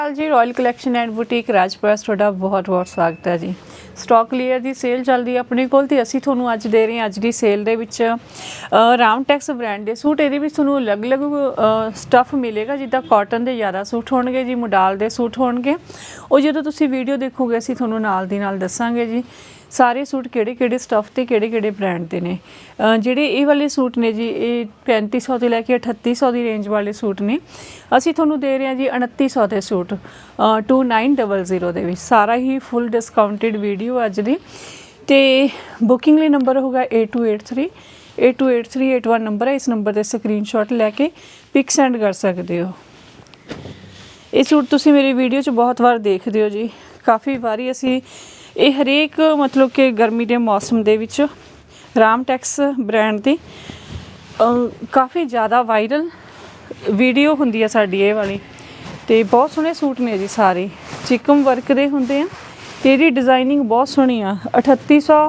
ਹਾਲ ਜੀ royal collection and boutique Rajpura ਤੁਹਾਡਾ ਬਹੁਤ ਬਹੁਤ ਸਵਾਗਤ ਹੈ ਜੀ। ਸਟਾਕ ਕਲੀਅਰ ਦੀ ਸੇਲ ਚੱਲਦੀ ਹੈ ਆਪਣੇ ਕੋਲ ਤੇ ਅਸੀਂ ਤੁਹਾਨੂੰ ਅੱਜ ਦੇ ਰਹੇ ਹਾਂ ਅੱਜ ਦੀ ਸੇਲ ਦੇ ਵਿੱਚ ਰਾਮਟੈਕਸ ਬ੍ਰਾਂਡ ਦੇ ਸੂਟ। ਇਹਦੇ ਵਿੱਚ ਤੁਹਾਨੂੰ ਅਲੱਗ-ਅਲੱਗ ਸਟੱਫ ਮਿਲੇਗਾ, ਜਿੱਦਾਂ ਕਾਟਨ ਦੇ ਜ਼ਿਆਦਾ ਸੂਟ ਹੋਣਗੇ ਜੀ, ਮੋਡਲ ਦੇ ਸੂਟ ਹੋਣਗੇ। ਉਹ ਜਦੋਂ ਤੁਸੀਂ ਵੀਡੀਓ ਦੇਖੋਗੇ, ਅਸੀਂ ਤੁਹਾਨੂੰ ਨਾਲ ਦੀ ਨਾਲ ਦੱਸਾਂਗੇ ਜੀ। ਸਾਰੇ ਸੂਟ ਕਿਹੜੇ-ਕਿਹੜੇ ਸਟੱਫ ਤੇ ਕਿਹੜੇ-ਕਿਹੜੇ ਬ੍ਰਾਂਡ ਦੇ ਨੇ। ਅਹ ਜਿਹੜੇ ਇਹ ਵਾਲੇ ਸੂਟ ਨੇ ਜੀ, ਇਹ 3500 ਤੋਂ ਲੈ ਕੇ 3800 ਦੀ ਰੇਂਜ ਵਾਲੇ ਸੂਟ ਨੇ। ਅਸੀਂ ਤੁਹਾਨੂੰ ਦੇ ਰਹੇ ਹਾਂ ਜੀ 2900 ਦੇ ਸੂਟ, ਅਹ 2900 ਦੇ ਵਿੱਚ। ਸਾਰਾ ਹੀ ਫੁੱਲ ਡਿਸਕਾਊਂਟਡ ਵੀਡੀਓ ਅੱਜ ਦੀ। ਤੇ ਬੁਕਿੰਗ ਲਈ ਨੰਬਰ ਹੋਗਾ 8283 828381 ਨੰਬਰ ਹੈ। ਇਸ ਨੰਬਰ ਤੇ ਸਕਰੀਨਸ਼ਾਟ ਲੈ ਕੇ ਪਿਕ ਸੈਂਡ ਕਰ ਸਕਦੇ ਹੋ। ਇਹ ਸੂਟ ਤੁਸੀਂ ਮੇਰੀ ਵੀਡੀਓ 'ਚ ਬਹੁਤ ਵਾਰ ਦੇਖਦੇ ਹੋ ਜੀ। ਕਾਫੀ ਵਾਰੀ ਅਸੀਂ ਇਹ ਹਰੇਕ ਮਤਲਬ ਕਿ ਗਰਮੀ ਦੇ ਮੌਸਮ ਦੇ ਵਿੱਚ ਰਾਮਟੈਕਸ ਬ੍ਰਾਂਡ ਦੀ ਕਾਫੀ ਜ਼ਿਆਦਾ ਵਾਇਰਲ ਵੀਡੀਓ ਹੁੰਦੀ ਹੈ ਸਾਡੀ ਇਹ ਵਾਲੀ। ਤੇ ਬਹੁਤ ਸੋਹਣੇ ਸੂਟ ਨੇ ਜੀ ਸਾਰੇ। ਚਿਕਮ ਵਰਕ ਦੇ ਹੁੰਦੇ ਆ। ਤੇ ਇਹਦੀ ਡਿਜ਼ਾਈਨਿੰਗ ਬਹੁਤ ਸੋਹਣੀ ਆ। 3800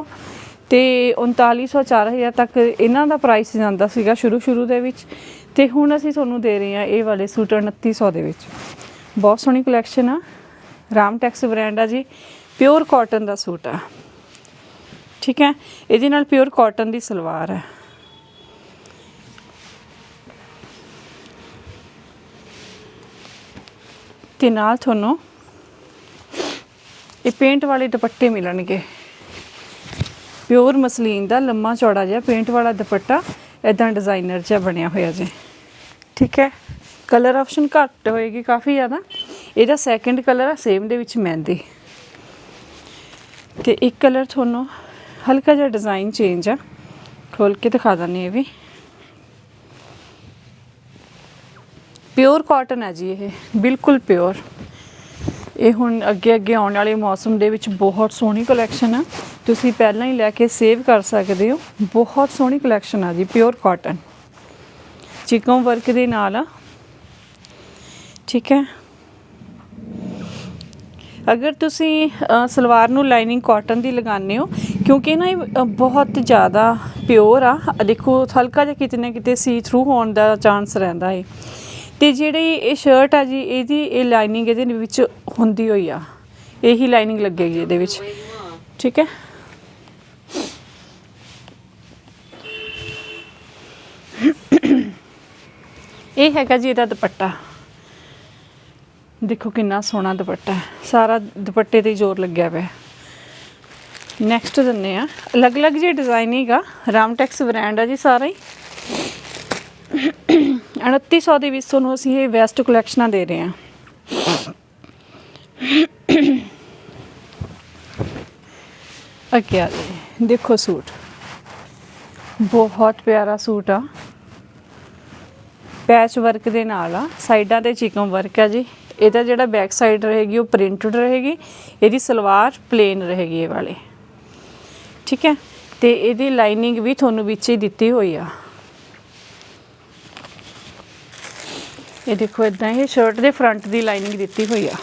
ਤੇ 3900 4000 ਤੱਕ ਇਹਨਾਂ ਦਾ ਪ੍ਰਾਈਸ ਜਾਂਦਾ ਸੀਗਾ ਸ਼ੁਰੂ ਸ਼ੁਰੂ ਦੇ ਵਿੱਚ। ਤੇ ਹੁਣ ਅਸੀਂ ਤੁਹਾਨੂੰ ਦੇ ਰਹੇ ਹਾਂ ਇਹ ਵਾਲੇ ਸੂਟ 2900 ਦੇ ਵਿੱਚ। ਬਹੁਤ ਸੋਹਣੀ ਕਲੈਕਸ਼ਨ ਆ। ਰਾਮ ਟੈਕਸ ਬ੍ਰਾਂਡ ਆ ਜੀ। ਪਿਓਰ ਕਾਟਨ ਦਾ ਸੂਟ ਆ। ਠੀਕ ਹੈ? ਇਹਦੇ ਨਾਲ ਪਿਓਰ ਕਾਟਨ ਦੀ ਸਲਵਾਰ ਹੈ। ਤੇ ਨਾਲ ਤੁਹਾਨੂੰ ਇਹ ਪੇਂਟ ਵਾਲੇ ਦੁਪੱਟੇ ਮਿਲਣਗੇ। ਪਿਓਰ ਮਸਲੀਨ ਦਾ ਲੰਮਾ ਚੌੜਾ ਜਿਹਾ ਪੇਂਟ ਵਾਲਾ ਦੁਪੱਟਾ ਇਦਾਂ ਡਿਜ਼ਾਈਨਰ ਜਿਹਾ ਬਣਿਆ ਹੋਇਆ ਜੀ। ਠੀਕ ਹੈ? ਕਲਰ ਆਪਸ਼ਨ ਘੱਟ ਹੋਏਗੀ ਕਾਫੀ ਜ਼ਿਆਦਾ। ਇਹਦਾ ਸੈਕੰਡ ਕਲਰ ਆ ਸੇਮ ਦੇ ਵਿੱਚ ਮਹਿੰਦੀ। ਤੇ ਇੱਕ ਕਲਰ ਤੁਹਾਨੂੰ ਹਲਕਾ ਜਿਹਾ ਡਿਜ਼ਾਈਨ ਚੇਂਜ ਆ। ਖੋਲ ਕੇ ਦਿਖਾ ਦਿੰਨੀ ਇਹ ਵੀ। ਪਿਓਰ ਕਾਟਨ ਹੈ ਜੀ ਇਹ। ਬਿਲਕੁਲ ਪਿਓਰ ਇਹ ਹੁਣ ਅੱਗੇ ਅੱਗੇ ਆਉਣ ਵਾਲੇ ਮੌਸਮ ਦੇ ਵਿੱਚ ਬਹੁਤ ਸੋਹਣੀ ਕਲੈਕਸ਼ਨ ਆ। ਤੁਸੀਂ ਪਹਿਲਾਂ ਹੀ ਲੈ ਕੇ ਸੇਵ ਕਰ ਸਕਦੇ ਹੋ। ਬਹੁਤ ਸੋਹਣੀ ਕਲੈਕਸ਼ਨ ਆ ਜੀ ਪਿਓਰ ਕਾਟਨ ਚਿਕਨ ਵਰਕ ਦੇ ਨਾਲ ਆ। ਠੀਕ ਹੈ। ਅਗਰ ਤੁਸੀਂ ਸਲਵਾਰ ਨੂੰ ਲਾਈਨਿੰਗ ਕਾਟਨ ਦੀ ਲਗਾਉਂਦੇ ਹੋ, ਕਿਉਂਕਿ ਨਾ ਇਹ ਬਹੁਤ ਜ਼ਿਆਦਾ ਪਿਓਰ ਆ। ਦੇਖੋ, ਹਲਕਾ ਜਿਹਾ ਕਿਤੇ ਨਾ ਕਿਤੇ ਸੀ ਥਰੂ ਹੋਣ ਦਾ ਚਾਂਸ ਰਹਿੰਦਾ ਹੈ ਤੇ ਜਿਹੜੀ ਇਹ ਸ਼ਰਟ ਆ ਜੀ, ਇਹਦੀ ਇਹ ਲਾਈਨਿੰਗ ਇਹਦੇ ਵਿੱਚ ਹੁੰਦੀ ਹੋਈ ਆ। ਇਹੀ ਲਾਈਨਿੰਗ ਲੱਗੇਗੀ ਇਹਦੇ ਵਿੱਚ। ਠੀਕ ਹੈ? ਇਹ ਹੈਗਾ ਜੀ ਇਹਦਾ ਦੁਪੱਟਾ। ਦੇਖੋ ਕਿੰਨਾ ਸੋਹਣਾ ਦੁਪੱਟਾ ਹੈ। ਸਾਰਾ ਦੁਪੱਟੇ ਤੇ ਜ਼ੋਰ ਲੱਗਿਆ ਪਿਆ ਨੈਕਸਟ ਦਿੰਨੇ ਆ ਅਲੱਗ-ਅਲੱਗ ਜੇ ਡਿਜ਼ਾਈਨਿੰਗ ਆ ਰਾਮਟੈਕਸ ਬ੍ਰਾਂਡ ਆ ਜੀ ਸਾਰਾ ਹੀ। 2900 ਦੇ ਵਿੱਚ ਤੁਹਾਨੂੰ ਅਸੀਂ ਇਹ ਵੈਸਟ ਕਲੈਕਸ਼ਨਾਂ ਦੇ ਰਹੇ ਹਾਂ। ਅੱਗੇ ਆ ਦੇਖੋ ਸੂਟ। ਬਹੁਤ ਪਿਆਰਾ ਸੂਟ ਆ। ਪੈਚ ਵਰਕ ਦੇ ਨਾਲ ਆ। ਸਾਈਡਾਂ ਤੇ ਚਿਕਨ ਵਰਕ ਆ ਜੀ। ਇਹਦਾ ਜਿਹੜਾ ਬੈਕ ਸਾਈਡ ਰਹੇਗੀ ਉਹ ਪ੍ਰਿੰਟਡ ਰਹੇਗੀ, ਇਹਦੀ ਸਲਵਾਰ ਪਲੇਨ ਰਹੇਗੀ ਇਹ ਵਾਲੇ। ਠੀਕ ਹੈ? ਤੇ ਇਹਦੀ ਲਾਈਨਿੰਗ ਵੀ ਤੁਹਾਨੂੰ ਵਿੱਚ ਹੀ ਦਿੱਤੀ ਹੋਈ ਆ। ਇਹ ਦੇਖੋ ਇਦਾਂ ਇਹ ਸ਼ਰਟ ਦੇ ਫਰੰਟ ਦੀ ਲਾਈਨਿੰਗ ਦਿੱਤੀ ਹੋਈ ਆ।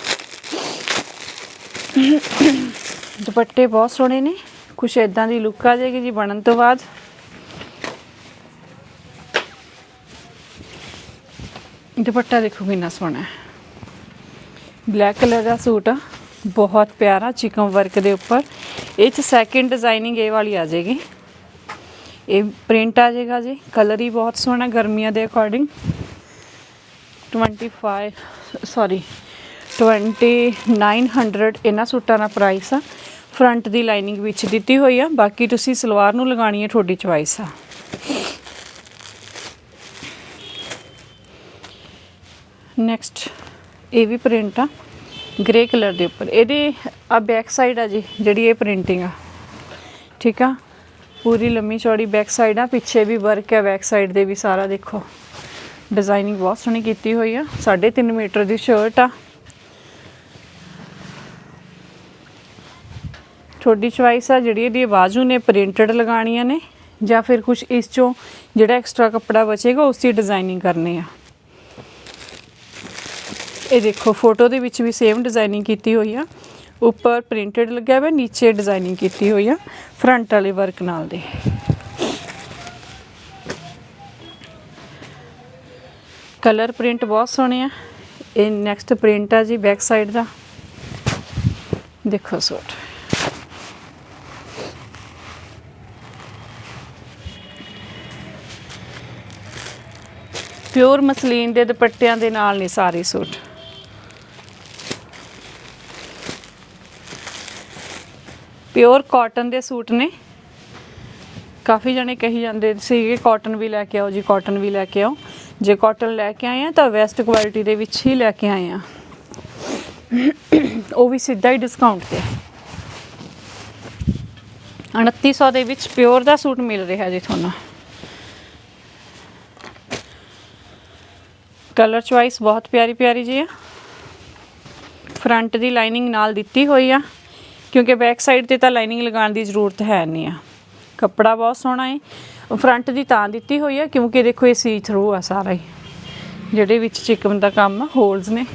ਦੁਪੱਟੇ ਬਹੁਤ ਸੋਹਣੇ ਨੇ। ਕੁਛ ਇਦਾਂ ਦੀ ਲੁੱਕ ਆ ਜਾਏਗੀ ਜੀ ਬਣਨ ਤੋਂ ਬਾਅਦ। ਦੁਪੱਟਾ ਦੇਖੋ ਕਿੰਨਾ ਸੋਹਣਾ ਹੈ। ਬਲੈਕ ਕਲਰ ਦਾ ਸੂਟ ਆ। ਬਹੁਤ ਪਿਆਰਾ ਚਿਕਨ ਵਰਕ ਦੇ ਉੱਪਰ। ਇਹ ਚ ਸੈਕਿੰਡ ਡਿਜ਼ਾਈਨਿੰਗ ਇਹ ਵਾਲੀ ਆ ਜਾਏਗੀ। ਇਹ ਪ੍ਰਿੰਟ ਆ ਜਾਏਗਾ ਜੀ। ਕਲਰ ਹੀ ਬਹੁਤ ਸੋਹਣਾ, ਗਰਮੀਆਂ ਦੇ ਅਕੋਰਡਿੰਗ 25 ਸੌਰੀ 2900 ਇਹਨਾਂ ਸੂਟਾਂ ਦਾ ਪ੍ਰਾਈਸ ਆ। ਫਰੰਟ ਦੀ ਲਾਈਨਿੰਗ ਵਿੱਚ ਦਿੱਤੀ ਹੋਈ ਆ। ਬਾਕੀ ਤੁਸੀਂ ਸਲਵਾਰ ਨੂੰ ਲਗਾਣੀ ਹੈ, ਤੁਹਾਡੀ ਚੁਆਇਸ ਆ। ਨੈਕਸਟ ਇਹ ਵੀ ਪ੍ਰਿੰਟ ਆ, ਗ੍ਰੇ ਕਲਰ ਦੇ ਉੱਪਰ। ਇਹਦੇ ਆ ਬੈਕ ਸਾਈਡ ਆ ਜੀ, ਜਿਹੜੀ ਇਹ ਪ੍ਰਿੰਟਿੰਗ ਆ। ਠੀਕ ਆ? ਪੂਰੀ ਲੰਮੀ ਚੌੜੀ ਬੈਕ ਸਾਈਡ ਆ, ਪਿੱਛੇ ਵੀ ਵਰਕ ਹੈ ਬੈਕ ਸਾਈਡ ਦੇ ਵੀ ਸਾਰਾ, ਦੇਖੋ। ਡਿਜ਼ਾਈਨਿੰਗ ਬਹੁਤ ਸੋਹਣੀ ਕੀਤੀ ਹੋਈ ਆ। 3.5 ਮੀਟਰ ਦੀ ਸ਼ਰਟ ਆ। ਤੁਹਾਡੀ ਚੁਆਇਸ ਆ ਜਿਹੜੀ ਇਹਦੀ ਬਾਜੂ ਨੇ ਪ੍ਰਿੰਟਡ ਲਗਾਣੀਆਂ ਨੇ, ਜਾਂ ਫਿਰ ਕੁਝ ਇਸ ਚੋਂ ਜਿਹੜਾ ਐਕਸਟਰਾ ਕੱਪੜਾ ਬਚੇਗਾ ਉਸ ਦੀ ਡਿਜ਼ਾਈਨਿੰਗ ਕਰਨੀ ਆ। ਇਹ ਦੇਖੋ ਫੋਟੋ ਦੇ ਵਿੱਚ ਵੀ ਸੇਮ ਡਿਜ਼ਾਈਨਿੰਗ ਕੀਤੀ ਹੋਈ ਆ। ਉੱਪਰ ਪ੍ਰਿੰਟਡ ਲੱਗਿਆ ਹੋਇਆ, ਨੀਚੇ ਡਿਜ਼ਾਈਨਿੰਗ ਕੀਤੀ ਹੋਈ ਆ ਫਰੰਟ ਵਾਲੇ ਵਰਕ ਨਾਲ ਦੇ। ਕਲਰ ਪ੍ਰਿੰਟ ਬਹੁਤ ਸੋਹਣੇ ਆ। ਇਹ ਨੈਕਸਟ ਪ੍ਰਿੰਟ ਆ ਜੀ ਬੈਕ ਸਾਈਡ ਦਾ। ਦੇਖੋ ਸੂਟ ਪਿਓਰ ਮਸਲੀਨ ਦੇ ਦੁਪੱਟਿਆਂ ਦੇ ਨਾਲ ਨੇ ਸਾਰੇ ਸੂਟ। ਪਿਓਰ ਕਾਟਨ ਦੇ ਸੂਟ ਨੇ। ਕਾਫੀ ਜਣੇ ਕਹੀ ਜਾਂਦੇ ਸੀਗੇ ਕਾਟਨ ਵੀ ਲੈ ਕੇ ਆਓ ਜੀ, ਕਾਟਨ ਵੀ ਲੈ ਕੇ ਆਓ। ਜੇ ਕਾਟਨ ਲੈ ਕੇ ਆਏ ਆ ਤਾਂ ਵੈਸਟ ਕੁਆਲਿਟੀ ਦੇ ਵਿੱਚ ਹੀ ਲੈ ਕੇ ਆਏ ਆ। ਉਹ ਵੀ ਸਿੱਧਾ ਹੀ ਡਿਸਕਾਊਂਟ ਤੇ। 2900 ਦੇ ਵਿੱਚ ਪਿਓਰ ਦਾ ਸੂਟ ਮਿਲ ਰਿਹਾ ਜੀ ਤੁਹਾਨੂੰ। ਕਲਰ ਚੁਆਇਸ ਬਹੁਤ ਪਿਆਰੀ ਪਿਆਰੀ ਜੀ ਆ। ਫਰੰਟ ਦੀ ਲਾਈਨਿੰਗ ਨਾਲ ਦਿੱਤੀ ਹੋਈ ਆ। ਕਿਉਂਕਿ ਬੈਕ ਸਾਈਡ ਤੇ ਤਾਂ ਲਾਈਨਿੰਗ ਲਗਾਉਣ ਦੀ ਜ਼ਰੂਰਤ ਹੈ ਨਹੀਂ ਆ। ਕੱਪੜਾ ਬਹੁਤ ਸੋਹਣਾ ਹੈ ਫਰੰਟ ਦੀ ਤਾਂ ਦਿੱਤੀ ਹੋਈ ਆ, ਕਿਉਂਕਿ ਦੇਖੋ ਇਹ ਸੀ ਥਰੂ ਆ ਸਾਰਾ ਹੀ। ਜਿਹੜੇ ਵਿੱਚ ਚਿਕਨ ਦਾ ਕੰਮ ਆ ਹੋਲਸ ਨੇ।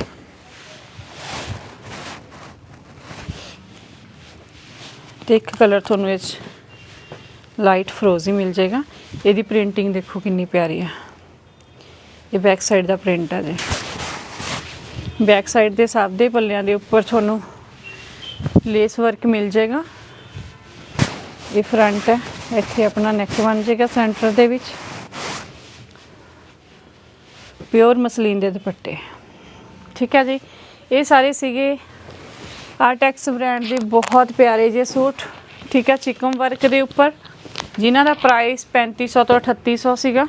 ਤੇ ਇੱਕ ਕਲਰ ਤੁਹਾਨੂੰ ਇਹ 'ਚ ਲਾਈਟ ਫਰੋਜ਼ੀ ਮਿਲ ਜਾਏਗਾ। ਇਹਦੀ ਪ੍ਰਿੰਟਿੰਗ ਦੇਖੋ ਕਿੰਨੀ ਪਿਆਰੀ ਆ। ਇਹ ਬੈਕ ਸਾਈਡ ਦਾ ਪ੍ਰਿੰਟ ਆ ਜੀ। ਬੈਕ ਸਾਈਡ ਦੇ ਸਭ ਦੇ ਪੱਲਿਆਂ ਦੇ ਉੱਪਰ ਤੁਹਾਨੂੰ ਲੇਸ ਵਰਕ ਮਿਲ ਜਾਏਗਾ। ਇਹ ਫਰੰਟ ਹੈ। ਇੱਥੇ ਆਪਣਾ ਨੈਕ ਬਣ ਜਾਏਗਾ ਸੈਂਟਰ ਦੇ ਵਿੱਚ। ਪਿਓਰ ਮਸਲੀਨ ਦੇ ਦੁਪੱਟੇ। ਠੀਕ ਹੈ ਜੀ। ਇਹ ਸਾਰੇ ਸੀਗੇ ਆਰਟੈਕਸ ਬ੍ਰਾਂਡ ਦੇ ਬਹੁਤ ਪਿਆਰੇ ਜੇ ਸੂਟ। ਠੀਕ ਹੈ ਚਿਕਮ ਵਰਕ ਦੇ ਉੱਪਰ। ਜਿਨ੍ਹਾਂ ਦਾ ਪ੍ਰਾਈਸ 3500 ਤੋਂ 3800 ਸੀਗਾ।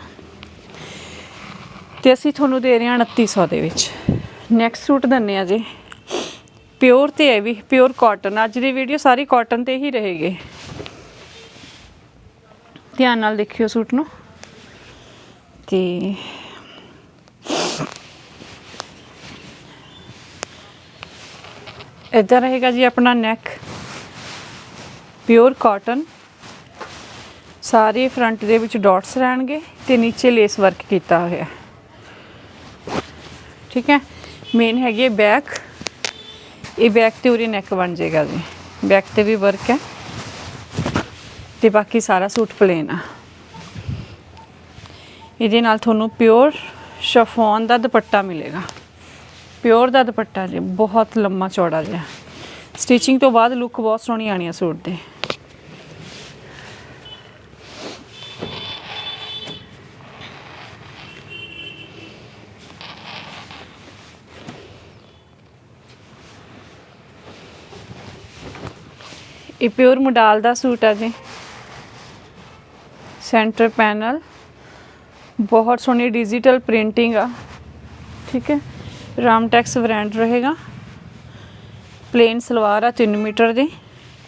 ਤੇ ਅਸੀਂ ਤੁਹਾਨੂੰ ਦੇ ਰਹੇ ਹਾਂ 2900 ਦੇ ਵਿੱਚ। ਨੈਕਸਟ ਸੂਟ ਦੰਨੇ ਆ ਜੀ। ਪਿਓਰ ਤੇ ਹੈ ਵੀ, ਪਿਓਰ ਕਾਟਨ ਅੱਜ ਦੀ ਵੀਡੀਓ ਸਾਰੀ ਕਾਟਨ ਤੇ ਹੀ ਰਹੇਗੀ। ਧਿਆਨ ਨਾਲ ਦੇਖਿਓ ਸੂਟ ਨੂੰ। ਤੇ ਇੱਧਰ ਰਹੇਗਾ ਜੀ ਆਪਣਾ ਨੈਕ ਪਿਓਰ ਕਾਟਨ ਸਾਰੇ ਫਰੰਟ ਦੇ ਵਿੱਚ ਡਾਟਸ ਰਹਿਣਗੇ ਤੇ ਨੀਚੇ ਲੇਸ ਵਰਕ ਕੀਤਾ ਹੋਇਆ। ਠੀਕ ਹੈ? ਮੇਨ ਹੈਗੀ ਬੈਕ ਇਹ ਬੈਕ ਤੇ ਉਰੇ ਨੈਕ ਬਣ ਜਾਏਗਾ ਜੀ। ਬੈਕ ਤੇ ਵੀ ਵਰਕ ਹੈ। ਤੇ ਬਾਕੀ ਸਾਰਾ ਸੂਟ ਪਲੇਨ ਆ। ਇਹਦੇ ਨਾਲ ਤੁਹਾਨੂੰ ਪਿਓਰ ਸ਼ਫੋਨ ਦਾ ਦੁਪੱਟਾ ਮਿਲੇਗਾ। ਪਿਓਰ ਦਾ ਦੁਪੱਟਾ ਜੀ, ਬਹੁਤ ਲੰਮਾ ਚੌੜਾ ਜਿਹਾ। ਸਟਿਚਿੰਗ ਤੋਂ ਬਾਅਦ ਲੁੱਕ ਬਹੁਤ ਸੋਹਣੀ ਆਣੀ ਆ ਸੂਟ ਦੇ। ਇਹ ਪਿਓਰ ਮੋਡਲ ਦਾ ਸੂਟ ਆ ਜੀ। ਸੈਂਟਰ ਪੈਨਲ ਬਹੁਤ ਸੋਹਣੀ ਡਿਜੀਟਲ ਪ੍ਰਿੰਟਿੰਗ ਆ। ਠੀਕ ਹੈ। ਰਾਮਟੈਕਸ ਬ੍ਰਾਂਡ ਰਹੇਗਾ। ਪਲੇਨ ਸਲਵਾਰ ਆ 3 ਮੀਟਰ ਦੀ।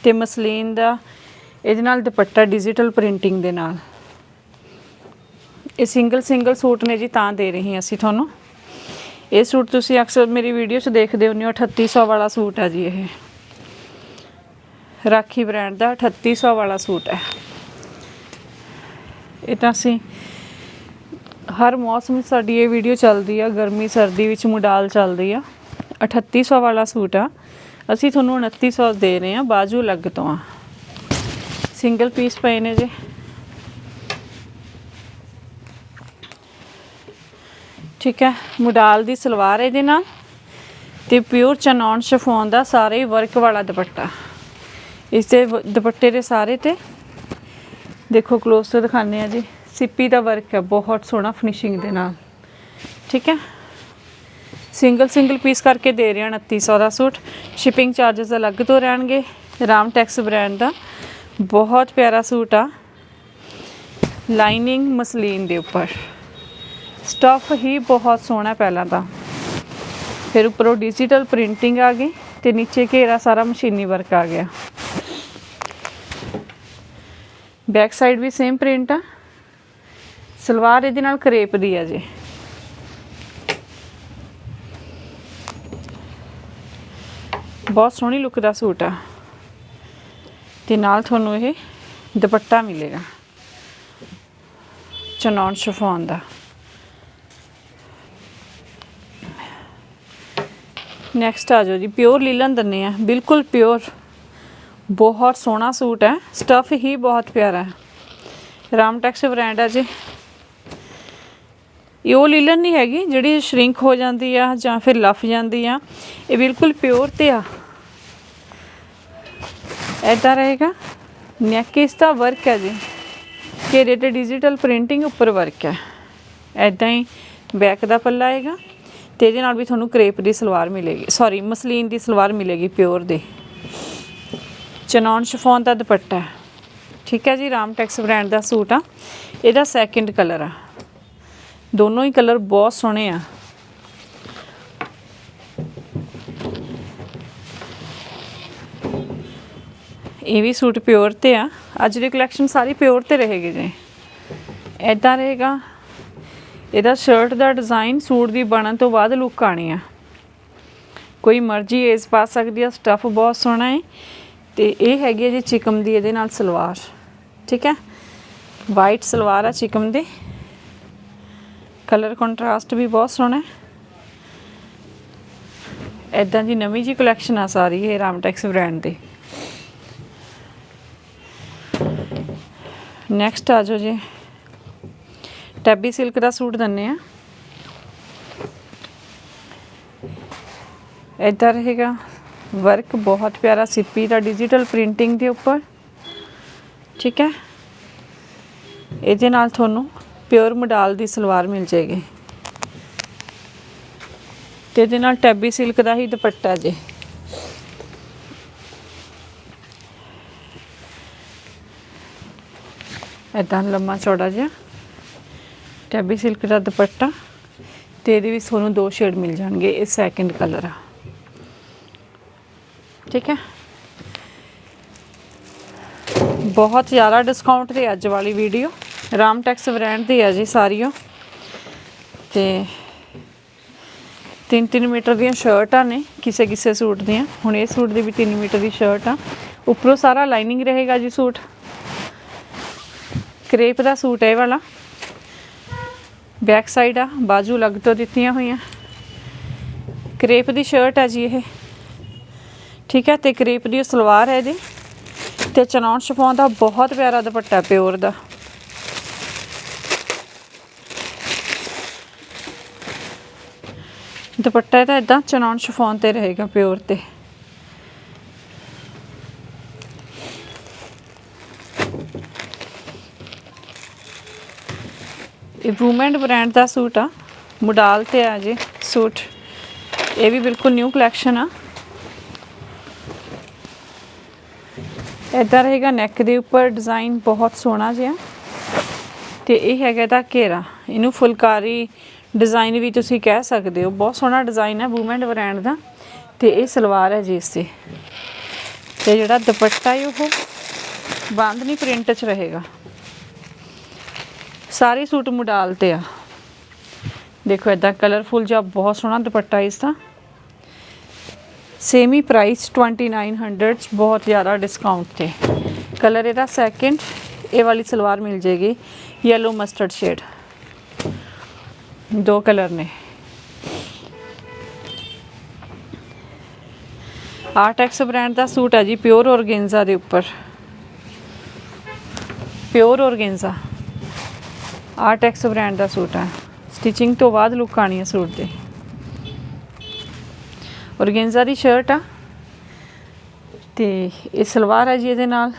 ਤੇ ਮਸਲੀਨ ਦਾ ਇਹਦੇ ਨਾਲ ਦੁਪੱਟਾ ਡਿਜੀਟਲ ਪ੍ਰਿੰਟਿੰਗ ਦੇ ਨਾਲ। ਇਹ ਸਿੰਗਲ ਸਿੰਗਲ ਸੂਟ ਨੇ ਜੀ, ਤਾਂ ਦੇ ਰਹੀ ਅਸੀਂ ਤੁਹਾਨੂੰ। ਇਹ ਸੂਟ ਤੁਸੀਂ ਅਕਸਰ ਮੇਰੀ ਵੀਡੀਓ 'ਚ ਦੇਖਦੇ ਹੁੰਦੇ ਹੋ 3800 ਵਾਲਾ ਸੂਟ ਆ ਜੀ ਇਹ। ਰਾਖੀ ਬ੍ਰਾਂਡ ਦਾ 3800 ਵਾਲਾ ਸੂਟ ਹੈ। ਇਹ ਤਾਂ ਅਸੀਂ ਹਰ ਮੌਸਮ ਸਾਡੀ ਇਹ ਵੀਡੀਓ ਚੱਲਦੀ ਆ, ਗਰਮੀ, ਸਰਦੀ ਵਿੱਚ ਮੁਡਾਲ ਚੱਲਦੀ ਆ। 3800 ਵਾਲਾ ਸੂਟ ਆ। ਅਸੀਂ ਤੁਹਾਨੂੰ 2900 ਦੇ ਰਹੇ ਆ, ਬਾਜੂ ਲੱਗ ਤੋਂ ਆ। ਸਿੰਗਲ ਪੀਸ ਪਏ ਨੇ ਜੀ। ਠੀਕ ਹੈ, ਮੁਡਾਲ ਦੀ ਸਲਵਾਰ ਇਹਦੇ ਨਾਲ ਤੇ ਪਿਓਰ ਚਨੌਨ ਸ਼ਫੋਨ ਦਾ ਸਾਰੇ ਵਰਕ ਵਾਲਾ ਦੁਪੱਟਾ। ਇਸ ਦੇ ਵ- ਦੁਪੱਟੇ ਦੇ ਸਾਰੇ ਤੇ। ਦੇਖੋ ਕਲੋਜ਼ ਤੋਂ ਦਿਖਾਉਂਦੇ ਆ ਜੀ। ਸਿੱਪੀ ਦਾ ਵਰਕ ਹੈ, ਬਹੁਤ ਸੋਹਣਾ ਫਿਨਿਸ਼ਿੰਗ ਦੇ ਨਾਲ। ਠੀਕ ਹੈ? ਸਿੰਗਲ ਸਿੰਗਲ ਪੀਸ ਕਰਕੇ ਦੇ ਰਹੇ ਹਾਂ 2900 ਦਾ ਸੂਟ। ਸ਼ਿਪਿੰਗ ਚਾਰजेस ਅਲੱਗ ਤੋਂ ਰਹਿਣਗੇ। ਰਾਮ ਟੈਕਸ ਬ੍ਰਾਂਡ ਦਾ। ਬਹੁਤ ਪਿਆਰਾ ਸੂਟ ਆ। ਲਾਈਨਿੰਗ ਮਸਲੀਨ ਦੇ ਉੱਪਰ। ਸਟਫ ਹੀ ਬਹੁਤ ਸੋਹਣਾ ਪਹਿਲਾਂ ਤਾਂ। ਫਿਰ ਉੱਪਰੋਂ ਡਿਜੀਟਲ ਪ੍ਰਿੰਟਿੰਗ ਆ ਗਈ ਤੇ ਨੀਚੇ ਘੇਰਾ ਸਾਰਾ ਮਸ਼ੀਨੀ ਵਰਕ ਆ ਗਿਆ। ਬੈਕ ਸਾਈਡ ਵੀ ਸੇਮ ਪ੍ਰਿੰਟ ਆ। ਸਲਵਾਰ ਇਹਦੇ ਨਾਲ ਕਰੇਪ ਦੀ ਆ ਜੀ। ਬਹੁਤ ਸੋਹਣੀ ਲੁੱਕ ਦਾ ਸੂਟ ਆ। ਤੇ ਨਾਲ ਤੁਹਾਨੂੰ ਇਹ ਦੁਪੱਟਾ ਮਿਲੇਗਾ। ਚਨੌਨ ਸ਼ਫੋਨ ਦਾ। ਨੈਕਸਟ ਆ ਜਾਓ ਜੀ ਪਿਓਰ ਲੀਲਨ ਦੰਨੇ ਆ। ਬਿਲਕੁਲ ਪਿਓਰ ਬਹੁਤ ਸੋਹਣਾ ਸੂਟ ਹੈ। ਸਟਫ ਹੀ ਬਹੁਤ ਪਿਆਰਾ ਹੈ। ਰਾਮਟੈਕਸ ਬ੍ਰਾਂਡ ਹੈ ਜੀ। ਇਹ ਉਹ ਲੀਲਨ ਨਹੀਂ ਹੈਗੀ ਜਿਹੜੀ ਸ਼ਰਿੰਕ ਹੋ ਜਾਂਦੀ ਆ ਜਾਂ ਫਿਰ ਲੱਫ ਜਾਂਦੀ ਆ। ਇਹ ਬਿਲਕੁਲ ਪਿਓਰ ਤੇ ਆ। ਐਦਾਂ ਰਹੇਗਾ। ਨੈਕ ਇਸ ਦਾ ਵਰਕ ਹੈ ਜੀ। ਘੇਰੇ ਤੇ ਡਿਜੀਟਲ ਪ੍ਰਿੰਟਿੰਗ ਉੱਪਰ ਵਰਕ ਹੈ। ਐਦਾਂ ਹੀ ਬੈਕ ਦਾ ਪੱਲਾ ਆਏਗਾ ਤੇ ਇਹਦੇ ਨਾਲ ਵੀ ਤੁਹਾਨੂੰ ਕਰੇਪ ਦੀ ਸਲਵਾਰ ਮਿਲੇਗੀ। ਸੌਰੀ ਮਸਲੀਨ ਦੀ ਸਲਵਾਰ ਮਿਲੇਗੀ ਪਿਓਰ ਦੇ। ਚਨੌਨ ਸ਼ਫੋਨ ਦਾ ਦੁਪੱਟਾ ਹੈ। ਠੀਕ ਹੈ ਜੀ, ਰਾਮ ਟੈਕਸ ਬ੍ਰਾਂਡ ਦਾ ਸੂਟ ਆ। ਇਹਦਾ ਸੈਕਿੰਡ ਕਲਰ ਆ। ਦੋਨੋਂ ਹੀ ਕਲਰ ਬਹੁਤ ਸੋਹਣੇ ਆ। ਇਹ ਵੀ ਸੂਟ ਪਿਓਰ ਤੇ ਆ। ਅੱਜ ਦੀ ਕਲੈਕਸ਼ਨ ਸਾਰੀ ਪਿਓਰ ਤੇ ਰਹੇਗੀ ਜੀ। ਐਦਾਂ ਰਹੇਗਾ। ਇਹਦਾ ਸ਼ਰਟ ਦਾ ਡਿਜ਼ਾਈਨ ਸੂਟ ਦੀ ਬਣਨ ਤੋਂ ਬਾਅਦ ਲੁੱਕ ਆਣੀ ਆ। ਕੋਈ ਮਰਜ਼ੀ ਏਸ ਪਾ ਸਕਦੀ ਆ। ਸਟੱਫ ਬਹੁਤ ਸੋਹਣਾ ਹੈ। ਤੇ ਇਹ ਹੈਗੀ ਹੈ ਜੀ ਚਿਕਮ ਦੀ ਇਹਦੇ ਨਾਲ ਸਲਵਾਰ, ਠੀਕ ਹੈ? ਵਾਈਟ ਸਲਵਾਰ ਆ ਚਿਕਮ ਦੀ। ਕਲਰ ਕੰਟਰਾਸਟ ਵੀ ਬਹੁਤ ਸੋਹਣਾ ਹੈ। ਐਦਾਂ ਦੀ ਨਵੀਂ ਜੀ ਕਲੈਕਸ਼ਨ ਆ ਸਾਰੀ ਇਹ ਰਾਮਟੈਕਸ ਬ੍ਰਾਂਡ ਦੀ। ਨੈਕਸਟ ਆ ਜਾਓ ਜੀ। ਟੈਬੀ ਸਿਲਕ ਦਾ ਸੂਟ ਦੰਨੇ ਆ ਇਧਰ ਰਹੇਗਾ। ਵਰਕ ਬਹੁਤ ਪਿਆਰਾ ਸਿੱਪੀ ਦਾ ਡਿਜੀਟਲ ਪ੍ਰਿੰਟਿੰਗ ਦੇ ਉੱਪਰ। ਠੀਕ ਹੈ? ਇਹਦੇ ਨਾਲ ਤੁਹਾਨੂੰ ਪਿਓਰ ਮਡਾਲ ਦੀ ਸਲਵਾਰ ਮਿਲ ਜਾਏਗੀ। ਤੇ ਇਹਦੇ ਨਾਲ ਟੈਬੀ ਸਿਲਕ ਦਾ ਹੀ ਦੁਪੱਟਾ ਜੇ। ਇਦਾਂ ਲੰਮਾ ਚੌੜਾ ਜਿਹਾ ਟੈਬੀ ਸਿਲਕ ਦਾ ਦੁਪੱਟਾ ਤੇ ਇਹਦੇ ਵਿੱਚ ਤੁਹਾਨੂੰ ਦੋ ਸ਼ੇਡ ਮਿਲ ਜਾਣਗੇ, ਇਹ ਸੈਕਿੰਡ ਕਲਰ ਆ। ਠੀਕ ਹੈ। ਬਹੁਤ ਜ਼ਿਆਦਾ ਡਿਸਕਾਊਂਟ ਤੇ ਅੱਜ ਵਾਲੀ ਵੀਡੀਓ ਰਾਮ ਟੈਕਸ ਬ੍ਰਾਂਡ ਦੀ ਹੈ ਜੀ ਸਾਰੀਓ ਤੇ 3-3 ਮੀਟਰ ਦੀਆਂ ਸ਼ਰਟਾਂ ਨੇ ਕਿਸੇ ਕਿਸੇ ਸੂਟ ਦੀਆਂ। ਹੁਣ ਇਹ ਸੂਟ ਦੀ ਵੀ 3 ਮੀਟਰ ਦੀ ਸ਼ਰਟ ਆ। ਉੱਪਰੋਂ ਸਾਰਾ ਲਾਈਨਿੰਗ ਰਹੇਗਾ ਜੀ ਸੂਟ। ਕਰੇਪ ਦਾ ਸੂਟ ਹੈ ਇਹ ਵਾਲਾ। ਬੈਕ ਸਾਈਡ ਆ, ਬਾਜੂ ਲੱਗ ਤੋਂ ਦਿੱਤੀਆਂ ਹੋਈਆਂ। ਕਰੇਪ ਦੀ ਸ਼ਰਟ ਹੈ ਜੀ ਇਹ। ਠੀਕ ਹੈ, ਤੇ ਕਰੀਪ ਦੀ ਉਹ ਸਲਵਾਰ ਹੈ ਇਹਦੀ। ਤੇ ਚਨੌਨ ਸ਼ਿਫੋਨ ਦਾ ਬਹੁਤ ਪਿਆਰਾ ਦੁਪੱਟਾ, ਪਿਓਰ ਦਾ। ਦੁਪੱਟਾ ਇਹਦਾ ਇਦਾਂ ਚਨੌਨ ਸ਼ਿਫੋਨ ਤੇ ਰਹੇਗਾ, ਪਿਓਰ ਤੇ। ਇਹ ਵੂਮੈਨ ਬ੍ਰਾਂਡ ਦਾ ਸੂਟ ਆ। ਮੁਡਾਲ ਤੇ ਆ ਜੀ ਸੂਟ। ਇਹ ਵੀ ਬਿਲਕੁਲ ਨਿਊ ਕਲੈਕਸ਼ਨ ਆ। ਇਦਾਂ ਰਹੇਗਾ ਨੈਕ ਦੇ ਉੱਪਰ ਡਿਜ਼ਾਈਨ ਬਹੁਤ ਸੋਹਣਾ ਜਿਹਾ। ਤੇ ਇਹ ਹੈਗਾ ਦਾ ਘੇਰਾ। ਇਹਨੂੰ ਫੁਲਕਾਰੀ ਡਿਜ਼ਾਈਨ ਵੀ ਤੁਸੀਂ ਕਹਿ ਸਕਦੇ ਹੋ। ਬਹੁਤ ਸੋਹਣਾ ਡਿਜ਼ਾਈਨ ਹੈ ਵੂਮੈਨ ਬ੍ਰਾਂਡ ਦਾ। ਤੇ ਇਹ ਸਲਵਾਰ ਹੈ ਜੀ ਇਸ ਤੇ। ਤੇ ਜਿਹੜਾ ਦੁਪੱਟਾ ਹੈ ਉਹ ਬਾਂਦਨੀ ਪ੍ਰਿੰਟ 'ਚ ਰਹੇਗਾ। ਸਾਰੇ ਸੂਟ ਮੁਡਾਲ ਤੇ ਆ। ਦੇਖੋ ਇਦਾਂ ਕਲਰਫੁਲ ਜਿਹਾ ਬਹੁਤ ਸੋਹਣਾ ਦੁਪੱਟਾ ਇਸ ਦਾ। ਸੇਮੀ ਪ੍ਰਾਈਸ 2900 ਚ ਬਹੁਤ ਜ਼ਿਆਦਾ ਡਿਸਕਾਊਂਟ ਤੇ। ਕਲਰ ਇਹਦਾ ਸੈਕਿੰਡ ਇਹ ਵਾਲੀ ਸਲਵਾਰ ਮਿਲ ਜੇਗੀ ਯੈਲੋ ਮਸਟਰਡ ਸ਼ੇਡ ਦੋ ਕਲਰ ਨੇ। ਆਰਟੈਕਸ ਬ੍ਰਾਂਡ ਦਾ ਸੂਟ ਹੈ ਜੀ ਪਿਓਰ ਔਰਗੇਂਜ਼ਾ ਦੇ ਉੱਪਰ। ਪਿਓਰ ਔਰਗੇਂਜ਼ਾ ਆਰਟੈਕਸ ਬ੍ਰਾਂਡ ਦਾ ਸੂਟ ਹੈ। ਸਟਿਚਿੰਗ ਤੋਂ ਬਾਅਦ ਲੁੱਕ ਆਣੀ ਹੈ ਸੂਟ ਦੇ। ਔਰਗੇਂਜ਼ਾ ਦੀ ਸ਼ਰਟ ਆ। ਤੇ ਇਹ ਸਲਵਾਰ ਆ ਜੀ ਇਹਦੇ ਨਾਲ।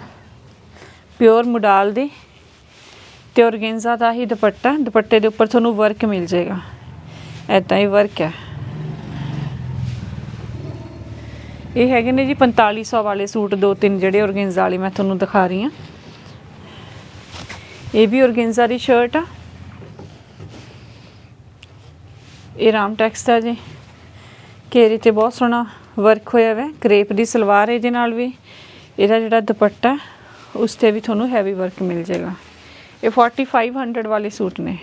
ਪਿਓਰ ਮੁਡਾਲ ਦੀ। ਤੇ ਔਰਗੇਂਜ਼ਾ ਦਾ ਹੀ ਦੁਪੱਟਾ। ਦੁਪੱਟੇ ਦੇ ਉੱਪਰ ਤੁਹਾਨੂੰ ਵਰਕ ਮਿਲ ਜਾਏਗਾ। ਐਦਾਂ ਹੀ ਵਰਕ ਹੈ ਇਹ ਹੈਗੇ ਨੇ ਜੀ 4500 ਵਾਲੇ ਸੂਟ, ਦੋ ਤਿੰਨ ਜਿਹੜੇ ਔਰਗੇਂਜ਼ਾ ਵਾਲੇ ਮੈਂ ਤੁਹਾਨੂੰ ਦਿਖਾ ਰਹੀ ਹਾਂ। ਇਹ ਵੀ ਔਰਗੇਂਜ਼ਾ ਦੀ ਸ਼ਰਟ ਆ। ਇਹ ਰਾਮਟੈਕਸ ਦਾ ਜੀ। ਘੇਰੇ ਤੇ ਬਹੁਤ ਸੋਹਣਾ ਵਰਕ ਹੋਇਆ ਹੋਇਆ ਕਰੇਪ ਦੀ ਸਲਵਾਰ ਇਹਦੇ ਨਾਲ ਵੀ। ਇਹਦਾ ਜਿਹੜਾ ਦੁਪੱਟਾ, ਉਸ ਤੇ ਵੀ ਤੁਹਾਨੂੰ ਹੈਵੀ ਵਰਕ ਮਿਲ ਜਾਏਗਾ। ਇਹ 4500 ਵਾਲੇ ਸੂਟ ਨੇ।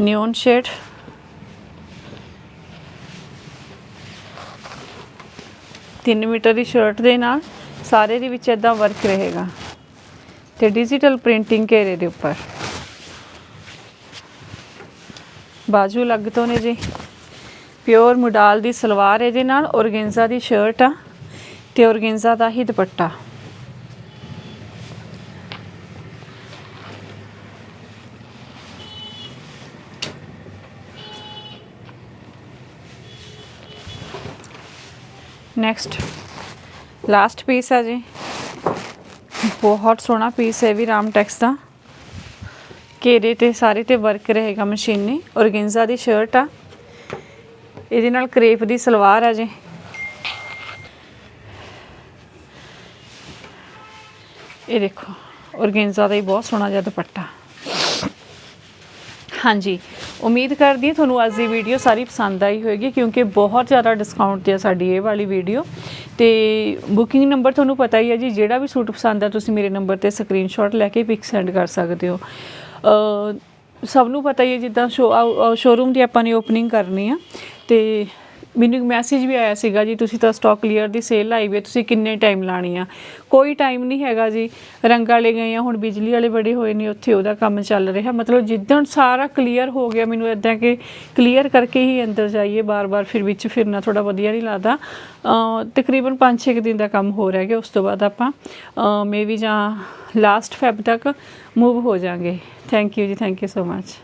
ਨਿਓਨ ਸ਼ੇਡ ਤਿੰਨ ਮੀਟਰ ਦੀ ਸ਼ਰਟ ਦੇ ਨਾਲ ਸਾਰੇ ਦੇ ਵਿੱਚ ਇਦਾਂ ਵਰਕ ਰਹੇਗਾ। ਤੇ ਡਿਜੀਟਲ ਪ੍ਰਿੰਟਿੰਗ ਘੇਰੇ ਦੇ ਉੱਪਰ। ਬਾਜੂ ਲੱਗ ਤੋਂ ਨੇ ਜੀ। ਪਿਓਰ ਮੁਡਾਲ ਦੀ ਸਲਵਾਰ ਇਹਦੇ ਨਾਲ, ਔਰਗੇਂਜ਼ਾ ਦੀ ਸ਼ਰਟ ਆ ਤੇ ਔਰਗੈਂਜ਼ਾ ਦਾ ਹੀ ਦੁਪੱਟਾ। ਨੈਕਸਟ ਲਾਸਟ ਪੀਸ ਆ ਜੀ। ਬਹੁਤ ਸੋਹਣਾ ਪੀਸ ਹੈ ਵੀ ਰਾਮ ਟੈਕਸ ਦਾ। ਘੇਰੇ ਤੇ ਸਾਰੇ ਤੇ ਵਰਕ ਰਹੇਗਾ ਮਸ਼ੀਨੀ ਔਰਗੈਂਜ਼ਾ ਦੀ ਸ਼ਰਟ ਆ। ਇਹਦੇ ਨਾਲ ਕਰੇਪ ਦੀ ਸਲਵਾਰ ਆ ਜੀ। ਇਹ ਦੇਖੋ, ਔਰਗੈਂਜ਼ਾ ਦਾ ਹੀ ਬਹੁਤ ਸੋਹਣਾ ਜਿਹਾ ਦੁਪੱਟਾ। ਹਾਂਜੀ। ਉਮੀਦ ਕਰਦੀ ਹਾਂ ਤੁਹਾਨੂੰ ਅੱਜ ਦੀ ਵੀਡੀਓ ਸਾਰੀ ਪਸੰਦ ਆਈ ਹੋਵੇਗੀ ਕਿਉਂਕਿ ਬਹੁਤ ਜ਼ਿਆਦਾ ਡਿਸਕਾਊਂਟ ਤੇ ਆ ਸਾਡੀ ਇਹ ਵਾਲੀ ਵੀਡੀਓ ਤੇ ਬੁਕਿੰਗ ਨੰਬਰ ਤੁਹਾਨੂੰ ਪਤਾ ਹੀ ਹੈ ਜੀ, ਜਿਹੜਾ ਵੀ ਸੂਟ ਪਸੰਦ ਆ, ਤੁਸੀਂ ਮੇਰੇ ਨੰਬਰ ਤੇ ਸਕਰੀਨਸ਼ਾਟ ਲੈ ਕੇ ਪਿਕ ਸੈਂਡ ਕਰ ਸਕਦੇ ਹੋ। ਸਭ ਨੂੰ ਪਤਾ ਹੀ ਹੈ ਜਿੱਦਾਂ ਸ਼ੋਰੂਮ ਦੀ ਆਪਾਂ ਨੇ ਓਪਨਿੰਗ ਕਰਨੀ ਆ। ਤੇ ਮੈਨੂੰ ਇੱਕ ਮੈਸੇਜ ਵੀ ਆਇਆ ਸੀਗਾ ਜੀ ਤੁਸੀਂ ਤਾਂ ਸਟਾਕ ਕਲੀਅਰ ਦੀ ਸੇਲ ਲਾਈ ਵੀ ਤੁਸੀਂ ਕਿੰਨੇ ਟਾਈਮ ਲਾਣੀ ਆ? ਕੋਈ ਟਾਈਮ ਨਹੀਂ ਹੈਗਾ ਜੀ ਰੰਗ ਵਾਲੇ ਗਏ ਆ ਹੁਣ ਬਿਜਲੀ ਵਾਲੇ ਬੜੇ ਹੋਏ ਨੇ ਉੱਥੇ ਉਹਦਾ ਕੰਮ ਚੱਲ ਰਿਹਾ। ਮਤਲਬ ਜਿੱਦਣ ਸਾਰਾ ਕਲੀਅਰ ਹੋ ਗਿਆ ਮੈਨੂੰ ਇਦਾਂ ਕਿ ਕਲੀਅਰ ਕਰਕੇ ਹੀ ਅੰਦਰ ਜਾਈਏ ਬਾਰ-ਬਾਰ ਫਿਰ ਵਿੱਚ ਫਿਰਨਾ ਥੋੜਾ ਵਧੀਆ ਨਹੀਂ ਲੱਗਦਾ। ਅ, ਤਕਰੀਬਨ 5-6 ਦਿਨ ਦਾ ਕੰਮ ਹੋ ਰਿਹਾ ਗਿਆ ਉਸ ਤੋਂ ਬਾਅਦ ਆਪਾਂ ਮੇਬੀ ਜਾਂ ਲਾਸਟ ਫੈਬ ਤੱਕ ਮੂਵ ਹੋ ਜਾਾਂਗੇ। ਥੈਂਕ ਯੂ ਜੀ ਥੈਂਕ ਯੂ ਸੋ ਮਚ